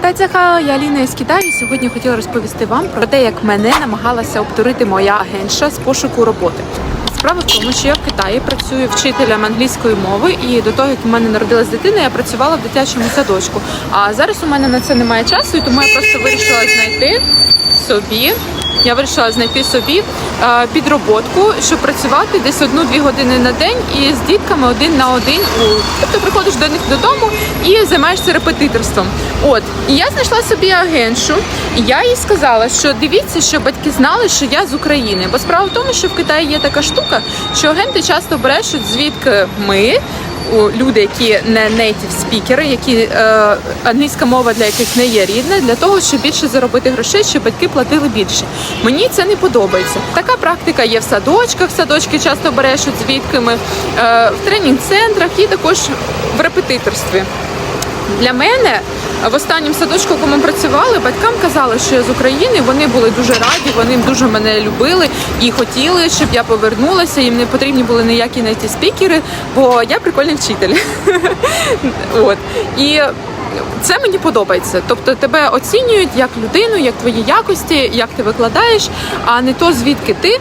Тацяха, я Аліна із Китаю. Сьогодні хотіла розповісти вам про те, як мене намагалася обдурити моя агентша з пошуку роботи. Справа в тому, що я в Китаї працюю вчителем англійської мови, і до того, як у мене народилась дитина, я працювала в дитячому садочку. А зараз у мене на це немає часу, і тому я просто вирішила знайти собі. Я вирішила знайти собі е, підроботку, щоб працювати десь одну-дві години на день і з дітками один на один. У... Тобто приходиш до них додому і займаєшся репетиторством. От і я знайшла собі агентшу, і я їй сказала, що дивіться, що батьки знали, що я з України. Бо справа в тому, що в Китаї є така штука, що агенти часто брешуть, звідки ми. Люди, які не native спікери, які е, англійська мова для яких не є рідна, для того, щоб більше заробити грошей, щоб батьки платили більше. Мені це не подобається. Така практика є в садочках. Садочки часто брешуть звідки ми, е, в тренінг-центрах і також в репетиторстві. Для мене в останньому садочку, коли ми працювали, батькам казали, що я з України. Вони були дуже раді, вони дуже мене любили і хотіли, щоб я повернулася. Їм не потрібні були ніякі найти спікери, бо я прикольний вчитель. От і. Це мені подобається. Тобто тебе оцінюють як людину, як твої якості, як ти викладаєш, а не то звідки ти.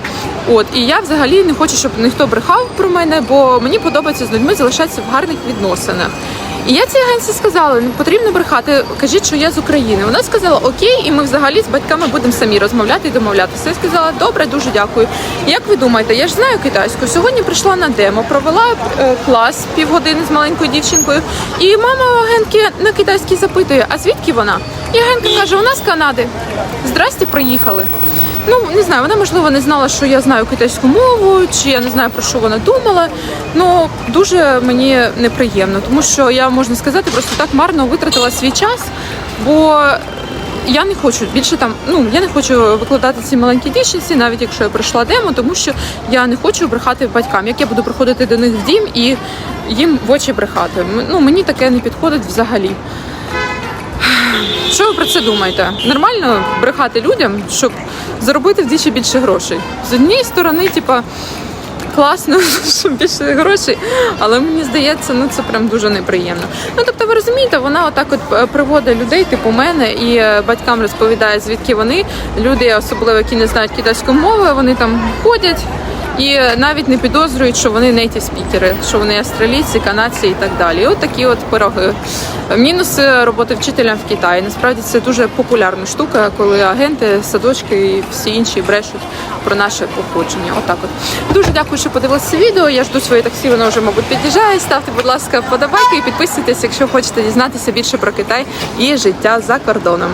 От і я взагалі не хочу, щоб ніхто брехав про мене, бо мені подобається з людьми залишатися в гарних відносинах. І я цій агенції сказала, не потрібно брехати, кажіть, що я з України. Вона сказала окей, і ми взагалі з батьками будемо самі розмовляти і домовлятися. Я сказала, добре, дуже дякую. Як ви думаєте, я ж знаю китайську. Сьогодні прийшла на демо, провела е, клас півгодини з маленькою дівчинкою, і мама агентки на китайській запитує, а звідки вона? І агентка каже, вона з Канади. Здрасте, приїхали. Ну не знаю, вона можливо не знала, що я знаю китайську мову, чи я не знаю про що вона думала. Ну дуже мені неприємно, тому що я можна сказати, просто так марно витратила свій час, бо я не хочу більше там. Ну я не хочу викладати ці маленькі дівчинці, навіть якщо я пройшла демо, тому що я не хочу брехати батькам. Як я буду приходити до них в дім і їм в очі брехати? Ну мені таке не підходить взагалі. Що ви про це думаєте? Нормально брехати людям, щоб заробити вдвічі більше грошей. З однієї сторони, типа, класно, щоб більше грошей, але мені здається, ну це прям дуже неприємно. Ну тобто, ви розумієте, вона отак от е, приводить людей, типу мене, і е, батькам розповідає, звідки вони. Люди, особливо які не знають китайської мови, вони там ходять. І навіть не підозрюють, що вони нейтів спікери, що вони австралійці, канадці і так далі. І от такі от пироги. Мінуси роботи вчителям в Китаї. Насправді це дуже популярна штука, коли агенти, садочки і всі інші брешуть про наше походження. Отак от. Дуже дякую, що подивилися відео. Я жду своє таксі, воно вже, мабуть, під'їжджає. Ставте, будь ласка, вподобайки і підписуйтесь, якщо хочете дізнатися більше про Китай і життя за кордоном.